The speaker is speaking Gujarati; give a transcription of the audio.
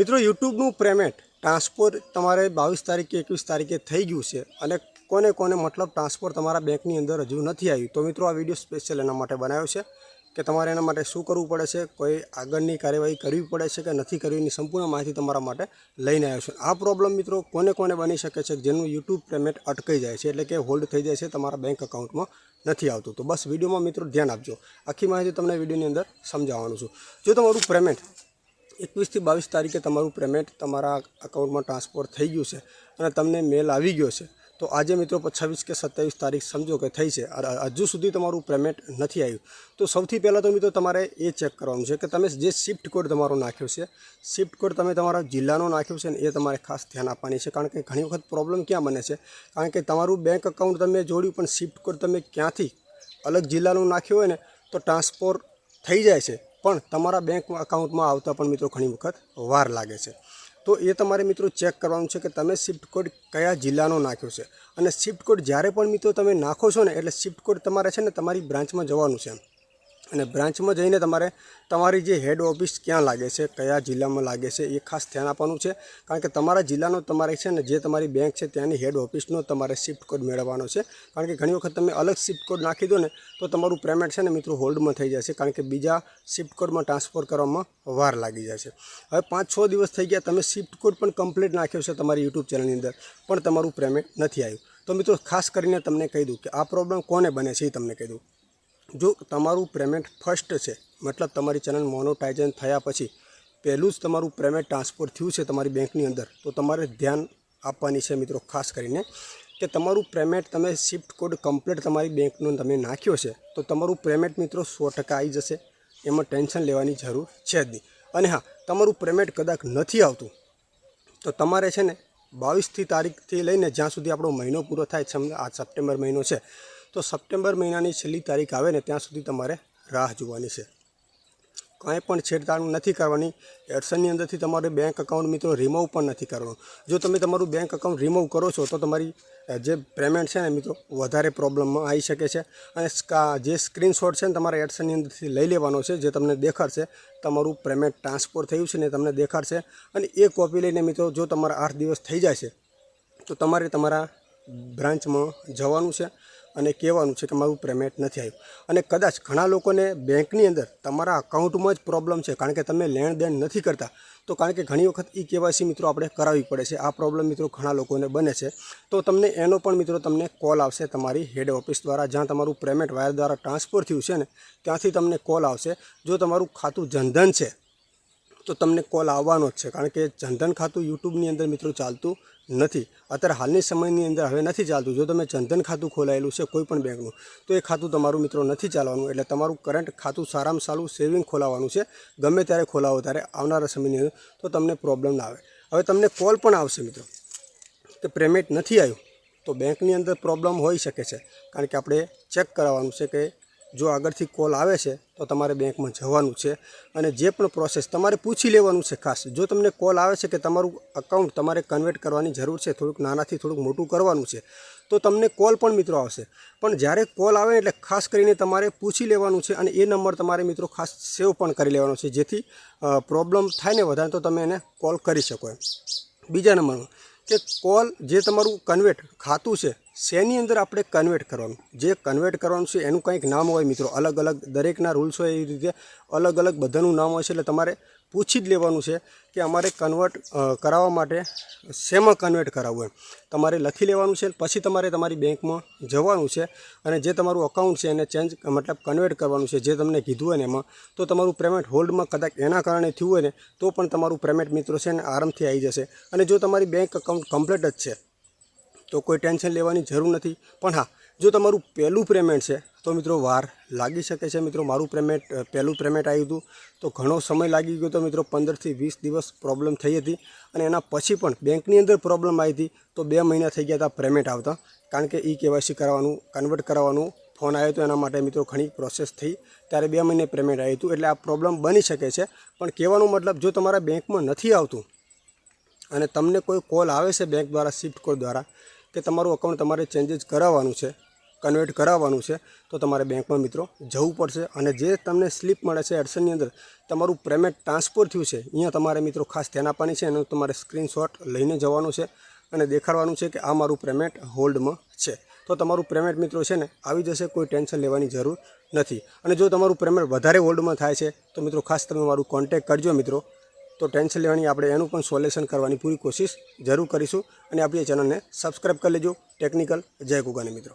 મિત્રો, યુટ્યુબનું પેમેન્ટ ટ્રાન્સફર તમારે બાવીસ તારીખે, એકવીસ તારીખે થઈ ગયું છે અને કોને કોને મતલબ ટ્રાન્સફર તમારા બેંકની અંદર હજુ નથી આવ્યું. તો મિત્રો, આ વીડિયો સ્પેશિયલ એના માટે બનાવ્યો છે કે તમારે એના માટે શું કરવું પડે છે, કોઈ આગળની કાર્યવાહી કરવી પડે છે કે નથી કરવી એની સંપૂર્ણ માહિતી તમારા માટે લઈને આવ્યો છું. આ પ્રોબ્લેમ મિત્રો કોને કોને બની શકે છે, જેનું યુટ્યુબ પેમેન્ટ અટકાઈ જાય છે, એટલે કે હોલ્ડ થઈ જાય છે, તમારા બેંક અકાઉન્ટમાં નથી આવતું. તો બસ વિડીયોમાં મિત્રો ધ્યાન આપજો. આખી માહિતી તમને વિડીયોની અંદર સમજાવવાનું છું. જો તમારું પેમેન્ટ એકવીસથી બાવીસ તારીખે તમારું પેમેન્ટ તમારા અકાઉન્ટમાં ટ્રાન્સફર થઈ ગયું છે અને તમને મેલ આવી ગયો છે. તો આજે મિત્રો છવ્વીસ કે સત્યાવીસ તારીખ સમજો કે થઈ છે. અને હજુ સુધી તમારું પેમેન્ટ નથી આવ્યું. તો સૌથી પહેલાં તો મિત્રો તમારે એ ચેક કરવાનું છે કે તમે જે શિફ્ટ કોડ તમારો નાખ્યો છે શિફ્ટ કોડ તમે તમારા જિલ્લાનો નાખ્યો છે ને એ તમારે ખાસ ધ્યાન આપવાની છે. કારણ કે ઘણી વખત પ્રોબ્લેમ ક્યાં બને છે? કારણ કે તમારું બેંક અકાઉન્ટ તમે જોડ્યું પણ શિફ્ટ કોડ તમે ક્યાંથી અલગ જિલ્લાનું નાખ્યું હોય ને, તો ટ્રાન્સફોર થઈ જાય છે. પણ તમારા બેંક અકાઉન્ટમાં આવતા પણ મિત્રો ઘણી વખત વાર લાગે છે. તો એ તમારે મિત્રો ચેક કરવાનું છે કે તમે શિફ્ટ કોડ કયા જિલ્લાનો નાખ્યો છે. અને શિફ્ટ કોડ જ્યારે પણ મિત્રો તમે નાખો છો ને, એટલે શિફ્ટ કોડ તમારે છે ને તમારી બ્રાન્ચમાં જવાનું છે અને બ્રાન્ચમાં જઈને તમારે તમારી જે હેડ ઓફિસ ક્યાં લાગે છે, કયા જિલ્લામાં લાગે છે, એ ખાસ ધ્યાન આપવાનું છે. કારણ કે તમારા જિલ્લાનો તમારે છે ને જે તમારી બેંક છે ત્યાંની હેડ ઓફિસનો તમારે શિફ્ટ કોડ મેળવવાનો છે. કારણ કે ઘણી વખત તમે અલગ શિફ્ટ કોડ નાખી દો ને તો તમારું પેમેન્ટ છે ને મિત્રો હોલ્ડમાં થઈ જશે. કારણ કે બીજા શિફ્ટ કોડમાં ટ્રાન્સફર કરવામાં વાર લાગી છે હવે પાંચ છ દિવસ થઈ ગયા તમે શિફ્ટ કોડ પણ કમ્પ્લીટ નાખ્યો છે તમારી યુટ્યુબ ચેનલની અંદર, પણ તમારું પેમેન્ટ નથી આવ્યું. તો મિત્રો ખાસ કરીને તમને કહી દઉં કે આ પ્રોબ્લેમ કોને બને છે એ તમને કહી દઉં. જો તમારું પેમેન્ટ ફર્સ્ટ છે, મતલબ તમારી ચેનલ મોનોટાઇઝન થયા પછી પહેલું જ તમારું પેમેન્ટ ટ્રાન્સફર થયું છે તમારી બેંકની અંદર, તો તમારે ધ્યાન આપવાની છે મિત્રો, ખાસ કરીને કે તમારું પેમેન્ટ તમે શિફ્ટ કોડ કમ્પ્લીટ તમારી બેંકનો તમે નાખ્યો છે, તો તમારું પેમેન્ટ મિત્રો સો ટકા આવી જશે, એમાં ટેન્શન લેવાની જરૂર છે જ નહીં. અને હા, તમારું પેમેન્ટ કદાચ નથી આવતું, તો તમારે છે ને બાવીસથી તારીખથી લઈને જ્યાં સુધી આપણો મહિનો પૂરો થાય છે આ સપ્ટેમ્બર મહિનો છે તો સપ્ટેમ્બર મહિનાની છેલ્લી તારીખ આવે ને ત્યાં સુધી તમારે રાહ જોવાની છે. કાંઈ પણ છેડછાડ નથી કરવાની. એડસનની અંદરથી તમારે બેંક અકાઉન્ટ મિત્રો રિમૂવ પણ નથી કરવાનું. જો તમે તમારું બેંક અકાઉન્ટ રિમૂવ કરો છો, તો તમારી જે પેમેન્ટ છે ને મિત્રો, વધારે પ્રોબ્લેમમાં આવી શકે છે. અને જે સ્ક્રીનશોટ છે ને તમારે એડસનની અંદરથી લઈ લેવાનો છે, જે તમને દેખાડશે, તમારું પેમેન્ટ ટ્રાન્સફર થયું છે ને તમને દેખાડશે. અને એ કોપી લઈને મિત્રો, જો તમારા આઠ દિવસ થઈ જાય છે, તો તમારે તમારા બ્રાન્ચમાં જવાનું છે. અને કહેવાનું છે કે મારું પેમેન્ટ નથી આવ્યું. અને કદાચ ઘણા લોકોને બેંકની અંદર તમારા અકાઉન્ટમાં જ પ્રોબ્લેમ છે, કારણ કે તમે લેણ દેણ નથી કરતા. તો કારણ કે ઘણી વખત ઈ કેવાયસી મિત્રો આપણે કરાવવી પડે છે. આ પ્રોબ્લેમ મિત્રો ઘણા લોકોને બને છે. તો તમને એનો પણ મિત્રો તમને કોલ આવશે તમારી હેડ ઓફિસ દ્વારા, જ્યાં તમારું પેમેન્ટ વાયર દ્વારા ટ્રાન્સફર થયું છે ને, ત્યાંથી તમને કોલ આવશે. જો તમારું ખાતું જનધન છે તો તમને કોલ આવવાનો જ છે. કારણ કે જનધન ખાતું યુટ્યુબની અંદર મિત્રો ચાલતું નથી. અત્યારે હાલની સમયની અંદર હવે નથી ચાલતું. જો તમે જનધન ખાતું ખોલાયેલું છે કોઈ પણ બેંકનું, તો એ ખાતું તમારું મિત્રો નથી ચાલવાનું. એટલે તમારું કરંટ ખાતું સારામાં સારું સેવિંગ ખોલાવવાનું છે. ગમે ત્યારે ખોલાવો, ત્યારે આવનારા સમયની અંદર તો તમને પ્રોબ્લેમ ના આવે. હવે તમને કોલ પણ આવશે મિત્રો, કે પેમેન્ટ નથી આવ્યું, તો બેંકની અંદર પ્રોબ્લેમ હોઈ શકે છે. કારણ કે આપણે ચેક કરાવવાનું છે કે જો આગળથી કોલ આવે છે, તો તમારે બેંકમાં જવાનું છે. અને જે પણ પ્રોસેસ તમારે પૂછી લેવાનું છે ખાસ. જો તમને કોલ આવે છે કે તમારું અકાઉન્ટ તમારે કન્વર્ટ કરવાની જરૂર છે, થોડુંક નાનાથી થોડુંક મોટું કરવાનું છે, તો તમને કોલ પણ મિત્રો આવશે. પણ જ્યારે કોલ આવે એટલે ખાસ કરીને તમારે પૂછી લેવાનું છે અને એ નંબર તમારે મિત્રો ખાસ સેવ પણ કરી લેવાનો છે, જેથી પ્રોબ્લેમ થાય ને વધારે તો તમે એને કોલ કરી શકો એમ. બીજા નંબરમાં કે કોલ જે તમારું કન્વર્ટ ખાતું છે શેની અંદર આપણે કન્વર્ટ કરવાનું? જે કન્વર્ટ કરવાનું છે, એનું કંઈક નામ હોય મિત્રો. અલગ અલગ દરેકના રૂલ્સ હોય એ રીતે અલગ અલગ બધાનું નામ હોય છે, એટલે તમારે પૂછી જ લેવાનું છે કે અમારે કન્વર્ટ કરાવવા માટે શેમાં કન્વર્ટ કરાવવું એમ. તમારે લખી લેવાનું છે, પછી તમારે તમારી બેંકમાં જવાનું છે અને જે તમારું અકાઉન્ટ છે એને ચેન્જ મતલબ કન્વર્ટ કરવાનું છે, જે તમને કીધું હોય ને એમાં, તો તમારું પેમેન્ટ હોલ્ડમાં કદાચ એના કારણે થયું હોય ને, તો પણ તમારું પેમેન્ટ મિત્રો છે ને આરામથી આવી જશે. અને જો તમારી બેંક અકાઉન્ટ કમ્પ્લીટ જ છે તો કોઈ ટેન્શન લેવાની જરૂર નથી. પણ હા, જો તમારું પહેલું પેમેન્ટ છે, તો મિત્રો વાર લાગી શકે છે. મિત્રો, મારું પેમેન્ટ પહેલું પેમેન્ટ આવ્યું હતું, તો ઘણો સમય લાગી ગયો તો મિત્રો પંદરથી વીસ દિવસ પ્રોબ્લેમ થઈ હતી અને એના પછી પણ બેંકની અંદર પ્રોબ્લેમ આવી હતી, તો બે મહિના થઈ ગયા હતા પેમેન્ટ આવતા. કારણ કે ઈ કેવાયસી કરાવવાનું, કન્વર્ટ કરાવવાનું ફોન આવ્યો હતો, એના માટે મિત્રો ઘણી પ્રોસેસ થઈ. ત્યારે બે મહિને પેમેન્ટ આવ્યું હતું, એટલે આ પ્રોબ્લેમ બની શકે છે. પણ કહેવાનો મતલબ, જો તમારા બેંકમાં નથી આવતું અને તમને કોઈ કોલ આવે છે, બેંક દ્વારા, શિફ્ટ કોલ દ્વારા કે તમારું અકાઉન્ટ તમારે ચેન્જીસ કરાવવાનું છે કન્વર્ટ કરાવવાનું છે, તો તમારે બેંકમાં મિત્રો જવું પડશે અને જે તમને સ્લીપ મળે છે એડસનની અંદર, તમારું પેમેન્ટ ટ્રાન્સફર થયું છે, અહીંયા તમારે મિત્રો ખાસ ધ્યાન આપવાની છે એનું તમારે સ્ક્રીનશોટ લઈને જવાનું છે અને દેખાડવાનું છે કે આ મારું પેમેન્ટ હોલ્ડમાં છે. તો તમારું પેમેન્ટ મિત્રો છે ને આવી જશે, કોઈ ટેન્શન લેવાની જરૂર નથી. અને જો તમારું પેમેન્ટ વધારે હોલ્ડમાં થાય છે, તો મિત્રો ખાસ તમે મારું કોન્ટેક કરજો મિત્રો. તો ટેન્શન લેવાની આપણે એનું પણ સોલ્યુશન કરવાની પૂરી કોશિશ જરૂર કરીશું અને આપણી ચેનલને સબસ્ક્રાઈબ કરી લેજો ટેકનિકલ જય કુગાની મિત્રો.